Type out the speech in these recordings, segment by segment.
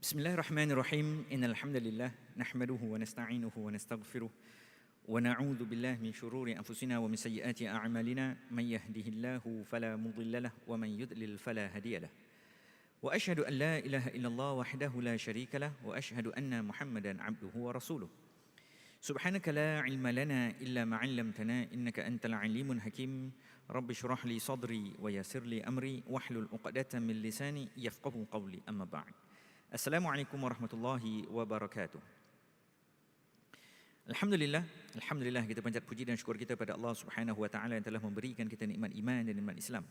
بسم الله الرحمن الرحيم. إن الحمد لله نحمده ونستعينه ونستغفره ونعوذ بالله من شرور أنفسنا ومن سيئات أعمالنا. من يهده الله فلا مضل له ومن يضلل فلا هادي له. وأشهد أن لا إله إلا الله وحده لا شريك له وأشهد أن محمدا عبده ورسوله. سبحانك لا علم لنا إلا ما علمتنا إنك أنت العليم الحكيم. رب اشرح لي صدري ويسر لي أمري واحلل عقدة من لساني يفقه قولي. أما بعد. Assalamualaikum warahmatullahi wabarakatuh. Alhamdulillah, alhamdulillah kita panjat puji dan syukur kita pada Allah Subhanahu wa taala yang telah memberikan kita nikmat iman dan nikmat Islam.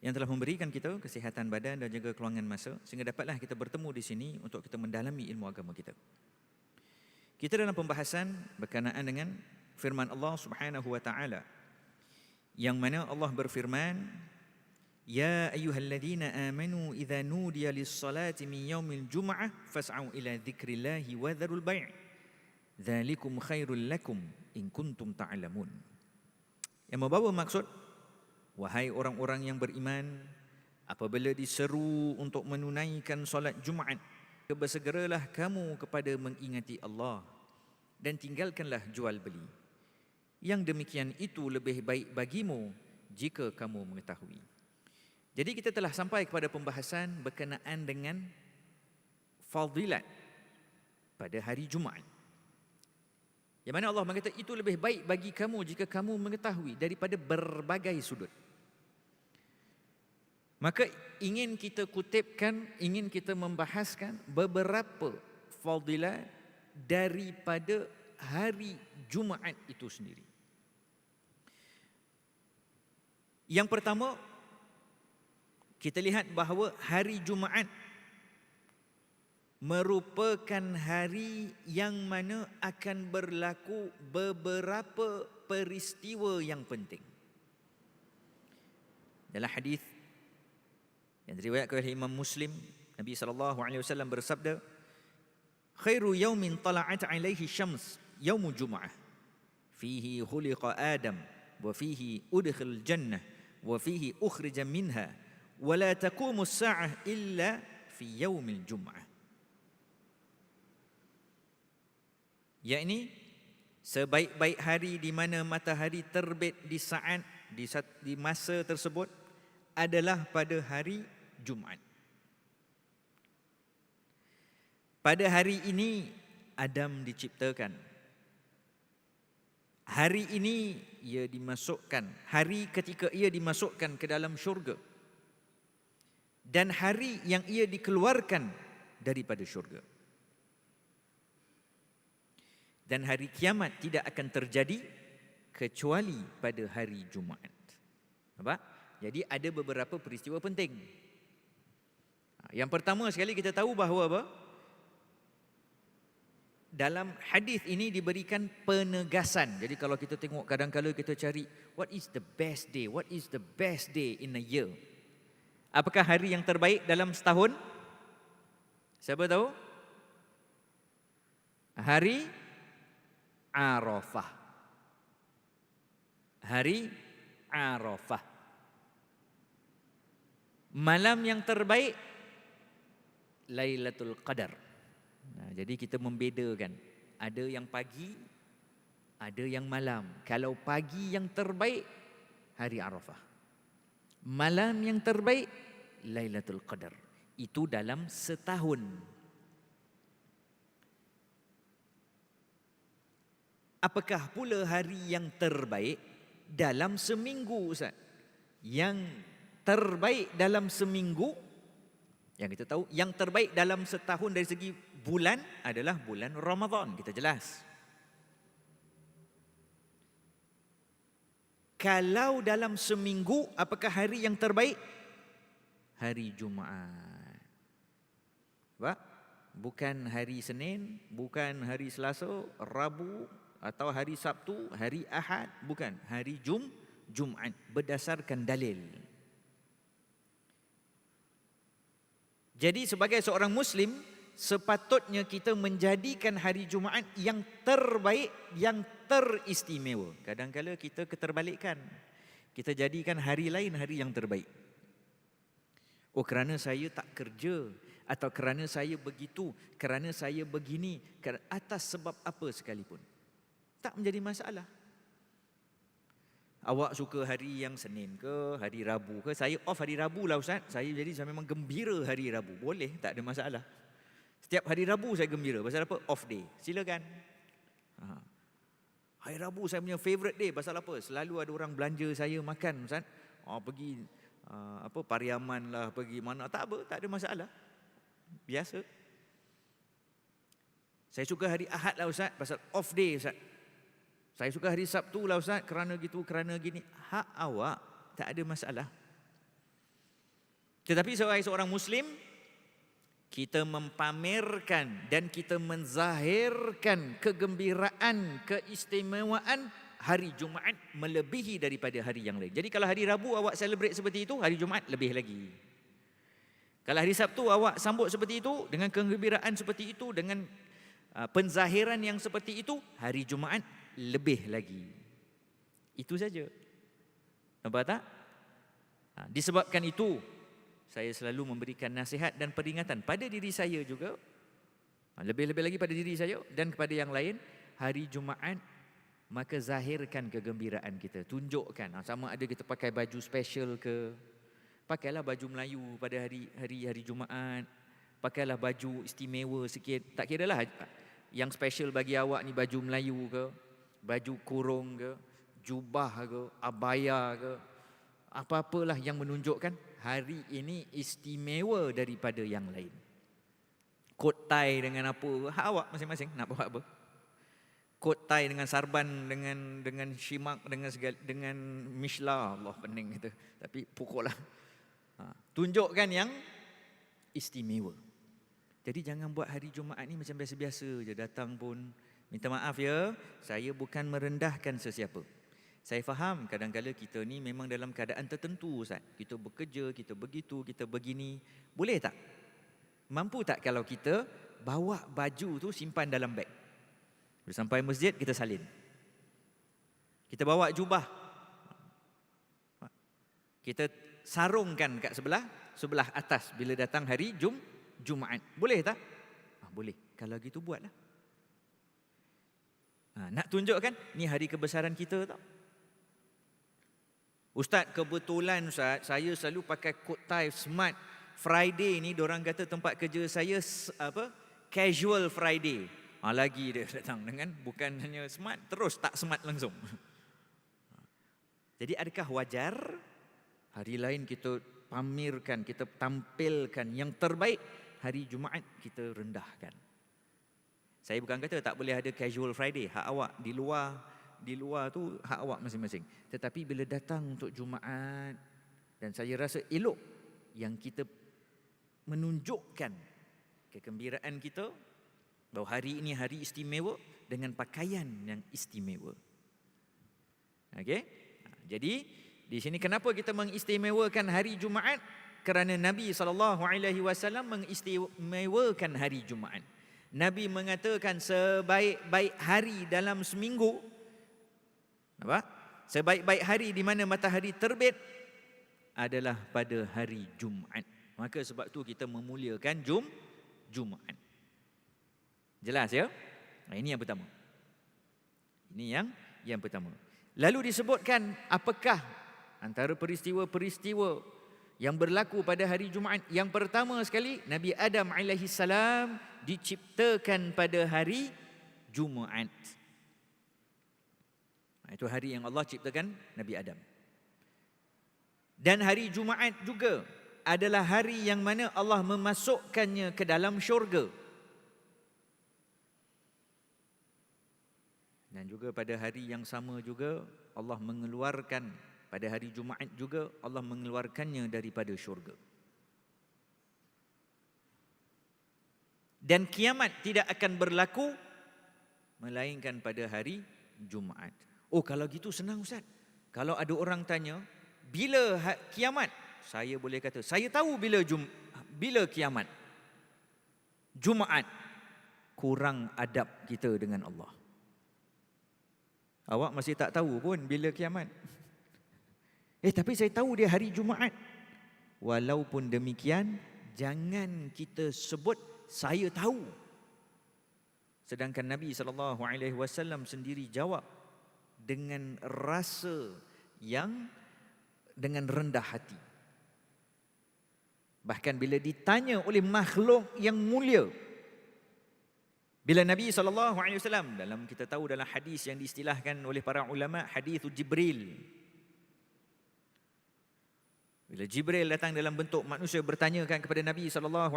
Yang telah memberikan kita kesihatan badan dan juga keluangan masa sehingga dapatlah kita bertemu di sini untuk kita mendalami ilmu agama kita. Kita dalam pembahasan berkenaan dengan firman Allah Subhanahu wa taala yang mana Allah berfirman يا أيها الذين آمنوا إذا نودي للصلاة من يوم الجمعة فاسعوا إلى ذكر الله وذروا البيع ذلكم خير لكم إن كنتم تعلمون Yang membawa maksud Wahai orang-orang yang beriman Apabila diseru untuk menunaikan solat Jumaat Bersegeralah kamu kepada mengingati Allah Dan tinggalkanlah jual beli Yang demikian itu lebih baik bagimu Jika kamu mengetahui jadi kita telah sampai kepada pembahasan berkenaan dengan fadilat pada hari Jumaat. Yang mana Allah mengatakan itu lebih baik bagi kamu jika kamu mengetahui daripada berbagai sudut. Maka ingin kita kutipkan, ingin kita membahaskan beberapa fadilat daripada hari Jumaat itu sendiri. Yang pertama, kita lihat bahawa hari Jumaat merupakan hari yang mana akan berlaku beberapa peristiwa yang penting. Dalam hadis yang diriwayatkan oleh Imam Muslim, Nabi sallallahu alaihi wasallam bersabda, "Khairu yawmin tala'at 'alaihi syams yaumul jum'ah. Fihi khuliqa Adam wa fihi udkhil jannah wa fihi ukhrija minha." ولا تقوم الساعة إلا في يوم الجمعة يعني sebaik-baik hari di mana matahari terbit di saat di, di masa tersebut adalah pada hari Jumaat. Pada hari ini Adam diciptakan. Hari ini ia dimasukkan, hari ketika ia dimasukkan ke dalam syurga dan hari yang ia dikeluarkan daripada syurga. Dan hari kiamat tidak akan terjadi kecuali pada hari Jumaat. Apa? Jadi ada beberapa peristiwa penting. Ha, yang pertama sekali kita tahu bahawa apa? Dalam hadis ini diberikan penegasan. Jadi kalau kita tengok kadang-kadang kita cari what is the best day? What is the best day in a year? Apakah hari yang terbaik dalam setahun? Siapa tahu? Hari Arafah. Hari Arafah. Malam yang terbaik Lailatul Qadar. Nah, jadi kita membedakan. Ada yang pagi, ada yang malam. Kalau pagi yang terbaik hari Arafah. Malam yang terbaik Lailatul Qadar. Itu dalam setahun. Apakah pula hari yang terbaik dalam seminggu Ustaz? Yang terbaik dalam seminggu yang kita tahu yang terbaik dalam setahun dari segi bulan adalah bulan Ramadan kita jelas. Kalau dalam seminggu, apakah hari yang terbaik? Hari Jumaat. Apa? Bukan hari Senin, bukan hari Selasa, Rabu atau hari Sabtu, hari Ahad, bukan. Hari Jum, Jumaat berdasarkan dalil. Jadi sebagai seorang Muslim, sepatutnya kita menjadikan hari Jumaat yang terbaik, yang teristimewa. Kadang-kadang kita keterbalikan. Kita jadikan hari lain hari yang terbaik. Oh kerana saya tak kerja, atau kerana saya begitu, kerana saya begini, atas sebab apa sekalipun. Tak menjadi masalah. Awak suka hari yang Senin ke, hari Rabu ke? Saya off hari Rabu lah Ustaz. Saya jadi saya memang gembira hari Rabu. Boleh, tak ada masalah. Setiap hari Rabu saya gembira. Pasal apa? Off day. Silakan. Ha. Hari Rabu saya punya favorite day. Pasal apa? Selalu ada orang belanja saya makan Ustaz. Oh, pergi uh, apa Pariaman lah, pergi mana. Tak apa, tak ada masalah. Biasa. Saya suka hari Ahad lah Ustaz. Pasal off day Ustaz. Saya suka hari Sabtu lah Ustaz kerana gitu, kerana gini. Hak awak tak ada masalah. Tetapi sebagai seorang Muslim, kita mempamerkan dan kita menzahirkan kegembiraan, keistimewaan hari Jumaat melebihi daripada hari yang lain. Jadi kalau hari Rabu awak celebrate seperti itu, hari Jumaat lebih lagi. Kalau hari Sabtu awak sambut seperti itu, dengan kegembiraan seperti itu, dengan uh, penzahiran yang seperti itu, hari Jumaat lebih lagi. Itu saja. Nampak tak? Ha, disebabkan itu, saya selalu memberikan nasihat dan peringatan pada diri saya juga. Ha, lebih-lebih lagi pada diri saya dan kepada yang lain. Hari Jumaat, maka zahirkan kegembiraan kita. Tunjukkan. Ha, sama ada kita pakai baju special ke. Pakailah baju Melayu pada hari hari hari Jumaat. Pakailah baju istimewa sikit. Tak kira lah yang special bagi awak ni baju Melayu ke baju kurung ke, jubah ke, abaya ke, apa-apalah yang menunjukkan hari ini istimewa daripada yang lain. Kot tie dengan apa, hak awak masing-masing nak buat apa. Kot tie dengan sarban, dengan dengan shimak, dengan segala, dengan mishla, Allah pening gitu. Tapi pukul lah. Ha, tunjukkan yang istimewa. Jadi jangan buat hari Jumaat ni macam biasa-biasa je. Datang pun Minta maaf ya, saya bukan merendahkan sesiapa. Saya faham kadang-kadang kita ni memang dalam keadaan tertentu Ustaz. Kita bekerja, kita begitu, kita begini. Boleh tak? Mampu tak kalau kita bawa baju tu simpan dalam beg? Sampai masjid kita salin. Kita bawa jubah. Kita sarungkan kat sebelah sebelah atas bila datang hari Jum Jumaat. Boleh tak? Ah, boleh. Kalau gitu buatlah. Ha, nak tunjukkan ni hari kebesaran kita tau. Ustaz kebetulan Ustaz saya selalu pakai coat tie smart Friday ni orang kata tempat kerja saya apa casual Friday. Ha, lagi dia datang dengan bukan hanya smart terus tak smart langsung. Jadi adakah wajar hari lain kita pamerkan, kita tampilkan yang terbaik, hari Jumaat kita rendahkan. Saya bukan kata tak boleh ada casual Friday, hak awak di luar di luar tu hak awak masing-masing. Tetapi bila datang untuk Jumaat dan saya rasa elok yang kita menunjukkan kegembiraan kita bahawa hari ini hari istimewa dengan pakaian yang istimewa. Okey? Jadi di sini kenapa kita mengistimewakan hari Jumaat? Kerana Nabi sallallahu alaihi wasallam mengistimewakan hari Jumaat. Nabi mengatakan sebaik-baik hari dalam seminggu apa? Sebaik-baik hari di mana matahari terbit adalah pada hari Jumaat. Maka sebab tu kita memuliakan Jum Jumaat. Jelas ya? Nah, ini yang pertama. Ini yang yang pertama. Lalu disebutkan apakah antara peristiwa-peristiwa yang berlaku pada hari Jumaat. Yang pertama sekali Nabi Adam alaihi salam diciptakan pada hari Jumaat. Itu hari yang Allah ciptakan Nabi Adam. Dan hari Jumaat juga adalah hari yang mana Allah memasukkannya ke dalam syurga. Dan juga pada hari yang sama juga Allah mengeluarkan pada hari Jumaat juga Allah mengeluarkannya daripada syurga. Dan kiamat tidak akan berlaku melainkan pada hari Jumaat. Oh kalau gitu senang Ustaz. Kalau ada orang tanya, bila ha-, kiamat? Saya boleh kata, saya tahu bila Jum bila kiamat. Jumaat kurang adab kita dengan Allah. Awak masih tak tahu pun bila kiamat. Eh tapi saya tahu dia hari Jumaat. Walaupun demikian, jangan kita sebut saya tahu. Sedangkan Nabi sallallahu alaihi wasallam sendiri jawab dengan rasa yang dengan rendah hati. Bahkan bila ditanya oleh makhluk yang mulia bila Nabi SAW dalam kita tahu dalam hadis yang diistilahkan oleh para ulama hadis Jibril bila Jibril datang dalam bentuk manusia bertanyakan kepada Nabi SAW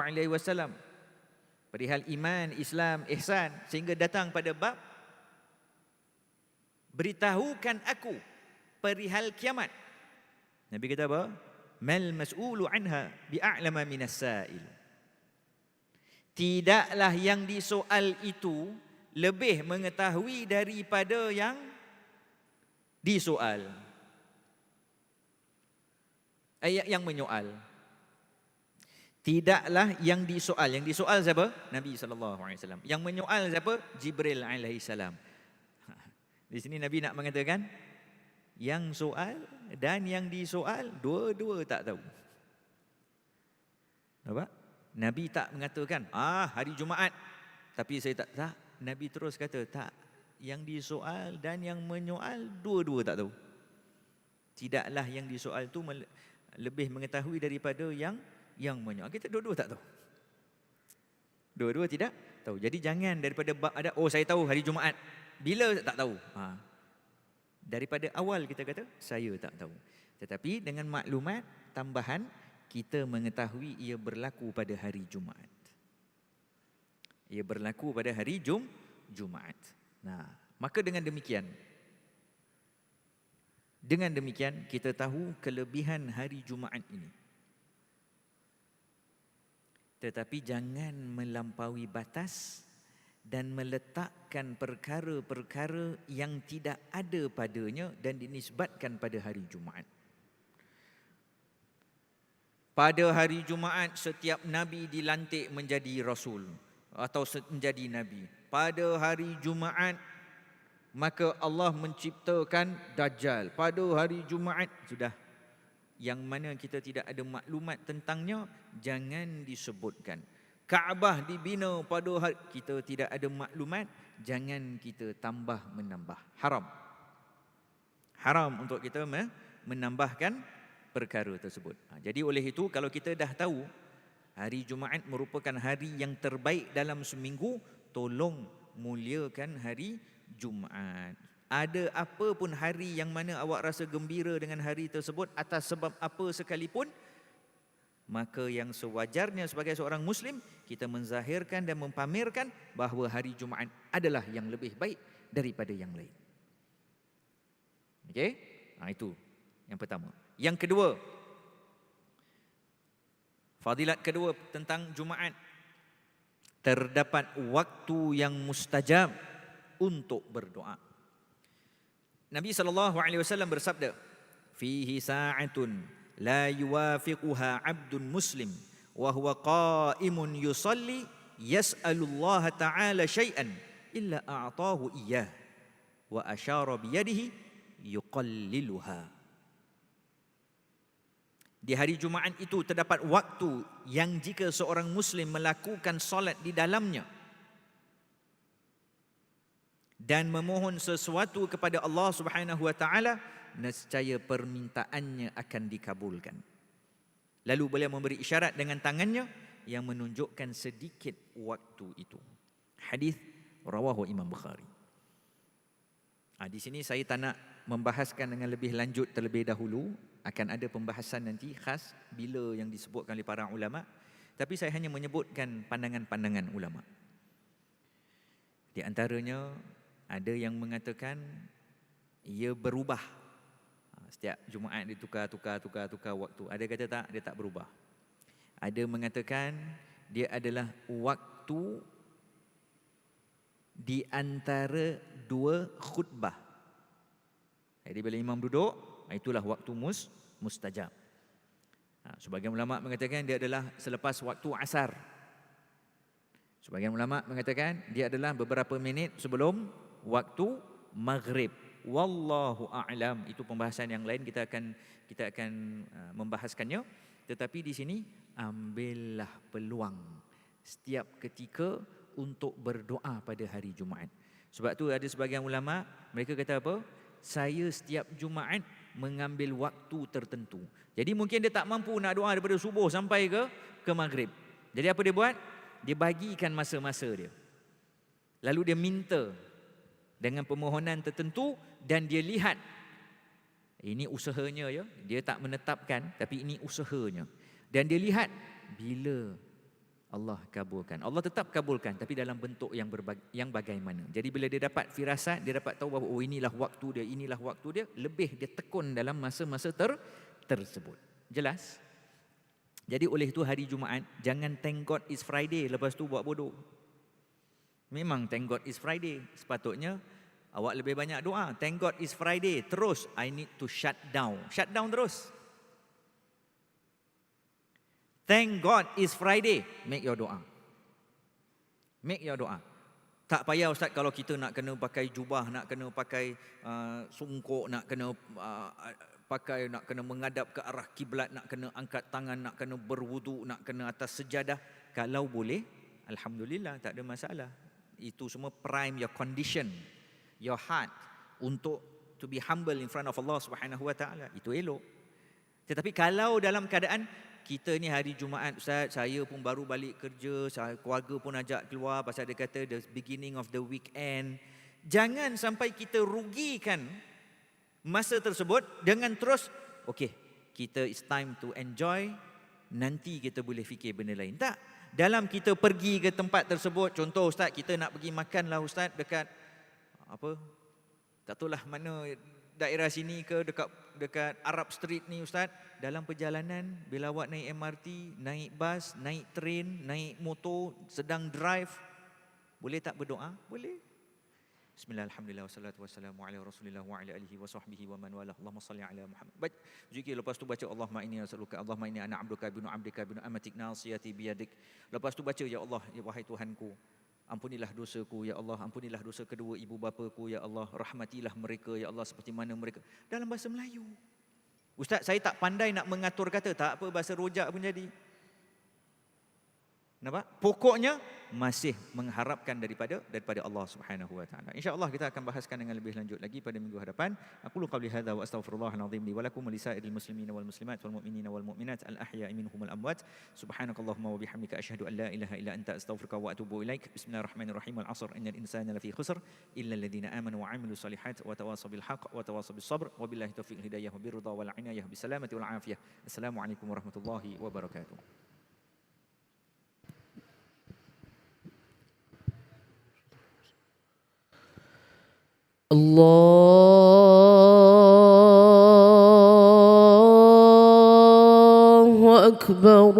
perihal iman, Islam, ihsan sehingga datang pada bab beritahukan aku perihal kiamat. Nabi kata apa? Mal mas'ulu anha bi'a'lama minas sa'il. Tidaklah yang disoal itu lebih mengetahui daripada yang disoal. Ayat yang menyoal. Tidaklah yang disoal. Yang disoal siapa? Nabi SAW. Yang menyoal siapa? Jibril AS. Di sini Nabi nak mengatakan, yang soal dan yang disoal, dua-dua tak tahu. Nampak? Nabi tak mengatakan, ah hari Jumaat. Tapi saya tak, tak. Nabi terus kata, tak. Yang disoal dan yang menyoal, dua-dua tak tahu. Tidaklah yang disoal itu lebih mengetahui daripada yang yang menyoal. Kita dua-dua tak tahu. Dua-dua tidak tahu. Jadi jangan daripada ada, oh saya tahu hari Jumaat. Bila tak tahu. Ha. Daripada awal kita kata, saya tak tahu. Tetapi dengan maklumat tambahan, kita mengetahui ia berlaku pada hari Jumaat. Ia berlaku pada hari Jum Jumaat. Nah, maka dengan demikian dengan demikian kita tahu kelebihan hari Jumaat ini. Tetapi jangan melampaui batas dan meletakkan perkara-perkara yang tidak ada padanya dan dinisbatkan pada hari Jumaat. Pada hari Jumaat setiap nabi dilantik menjadi rasul atau menjadi nabi. Pada hari Jumaat maka Allah menciptakan dajjal. Pada hari Jumaat sudah yang mana kita tidak ada maklumat tentangnya jangan disebutkan. Kaabah dibina pada hari kita tidak ada maklumat jangan kita tambah menambah. Haram. Haram untuk kita menambahkan perkara tersebut. Ha, jadi oleh itu kalau kita dah tahu hari Jumaat merupakan hari yang terbaik dalam seminggu, tolong muliakan hari Jumaat. Ada apa pun hari yang mana awak rasa gembira dengan hari tersebut atas sebab apa sekalipun, maka yang sewajarnya sebagai seorang Muslim, kita menzahirkan dan mempamerkan bahawa hari Jumaat adalah yang lebih baik daripada yang lain. Okey? Nah, ha, itu yang pertama. Yang kedua, fadilat kedua tentang Jumaat. Terdapat waktu yang mustajab untuk berdoa. Nabi sallallahu alaihi wasallam bersabda, "Fihi sa'atun la yuwafiquha 'abdun muslim wa huwa qa'imun yusalli yas'alu Allah ta'ala syai'an illa a'tahu iyyah wa asyara bi yadihi yuqalliluha." Di hari Jumaat itu terdapat waktu yang jika seorang Muslim melakukan solat di dalamnya dan memohon sesuatu kepada Allah Subhanahu Wa Taala, nescaya permintaannya akan dikabulkan. Lalu beliau memberi isyarat dengan tangannya yang menunjukkan sedikit waktu itu. Hadis rawahu Imam Bukhari. Ha, di sini saya tak nak membahaskan dengan lebih lanjut terlebih dahulu akan ada pembahasan nanti khas bila yang disebutkan oleh para ulama tapi saya hanya menyebutkan pandangan-pandangan ulama di antaranya ada yang mengatakan ia berubah setiap Jumaat ditukar tukar tukar tukar waktu ada kata tak dia tak berubah ada mengatakan dia adalah waktu di antara dua khutbah jadi bila imam duduk itulah waktu mus mustajab. Ha, sebagian ulama mengatakan dia adalah selepas waktu asar. Sebagian ulama mengatakan dia adalah beberapa minit sebelum waktu maghrib. Wallahu a'lam. Itu pembahasan yang lain kita akan kita akan uh, membahaskannya. Tetapi di sini ambillah peluang setiap ketika untuk berdoa pada hari Jumaat. Sebab tu ada sebagian ulama mereka kata apa? Saya setiap Jumaat mengambil waktu tertentu. Jadi mungkin dia tak mampu nak doa daripada subuh sampai ke ke maghrib. Jadi apa dia buat? Dia bagikan masa-masa dia. Lalu dia minta dengan permohonan tertentu dan dia lihat ini usahanya ya. Dia tak menetapkan tapi ini usahanya. Dan dia lihat bila Allah kabulkan. Allah tetap kabulkan tapi dalam bentuk yang berbag- yang bagaimana. Jadi bila dia dapat firasat, dia dapat tahu bahawa oh inilah waktu dia, inilah waktu dia, lebih dia tekun dalam masa-masa ter tersebut. Jelas? Jadi oleh itu hari Jumaat jangan thank God is Friday lepas tu buat bodoh. Memang thank God is Friday. Sepatutnya awak lebih banyak doa. Thank God is Friday. Terus I need to shut down. Shut down terus. Thank God is Friday. Make your doa. Make your doa. Tak payah Ustaz kalau kita nak kena pakai jubah, nak kena pakai uh, sungkuk, nak kena uh, pakai, nak kena menghadap ke arah kiblat, nak kena angkat tangan, nak kena berwudu, nak kena atas sejadah. Kalau boleh, Alhamdulillah tak ada masalah. Itu semua prime your condition, your heart untuk to be humble in front of Allah Subhanahu Wa Taala. Itu elok. Tetapi kalau dalam keadaan kita ni hari Jumaat Ustaz, saya pun baru balik kerja, saya, keluarga pun ajak keluar pasal dia kata the beginning of the weekend. Jangan sampai kita rugikan masa tersebut dengan terus okay, kita it's time to enjoy, nanti kita boleh fikir benda lain. Tak. Dalam kita pergi ke tempat tersebut, contoh Ustaz, kita nak pergi makan lah Ustaz dekat apa? Tak tahulah mana daerah sini ke dekat dekat Arab Street ni Ustaz dalam perjalanan bila awak naik MRT, naik bas, naik train, naik motor, sedang drive boleh tak berdoa? Boleh. Bismillah, alhamdulillah, wassalatu wassalamu ala rasulillah wa ala alihi wa sahbihi wa man wala Allahumma salli ala Muhammad Baca, zikir lepas tu baca Allahumma inni as'aluka Allahumma inni ana abduka binu abdika binu amatik nasiyati biyadik Lepas tu baca ya Allah, ya wahai Tuhanku Ampunilah dosaku ya Allah, ampunilah dosa kedua ibu bapaku ya Allah, rahmatilah mereka ya Allah seperti mana mereka dalam bahasa Melayu. Ustaz, saya tak pandai nak mengatur kata, tak apa bahasa rojak pun jadi. Nampak? Pokoknya masih mengharapkan daripada daripada Allah Subhanahu wa taala. Insya-Allah kita akan bahaskan dengan lebih lanjut lagi pada minggu hadapan. Aku lu qauli hadza wa astaghfirullahal azim li wa lakum wa lisairil muslimina wal muslimat wal mu'minina wal mu'minat al ahya'i minhum wal amwat. Subhanakallahumma wa bihamdika asyhadu an la ilaha illa anta astaghfiruka wa atubu ilaik. Bismillahirrahmanirrahim. Al 'asr innal insana lafi khusr illa alladhina amanu wa 'amilus solihat wa tawasaw bil haqq wa tawasaw bis sabr. Wa billahi taufiq hidayah wa birridha wal 'inayah bis salamati wal 'afiyah. Assalamualaikum warahmatullahi wabarakatuh. الله أكبر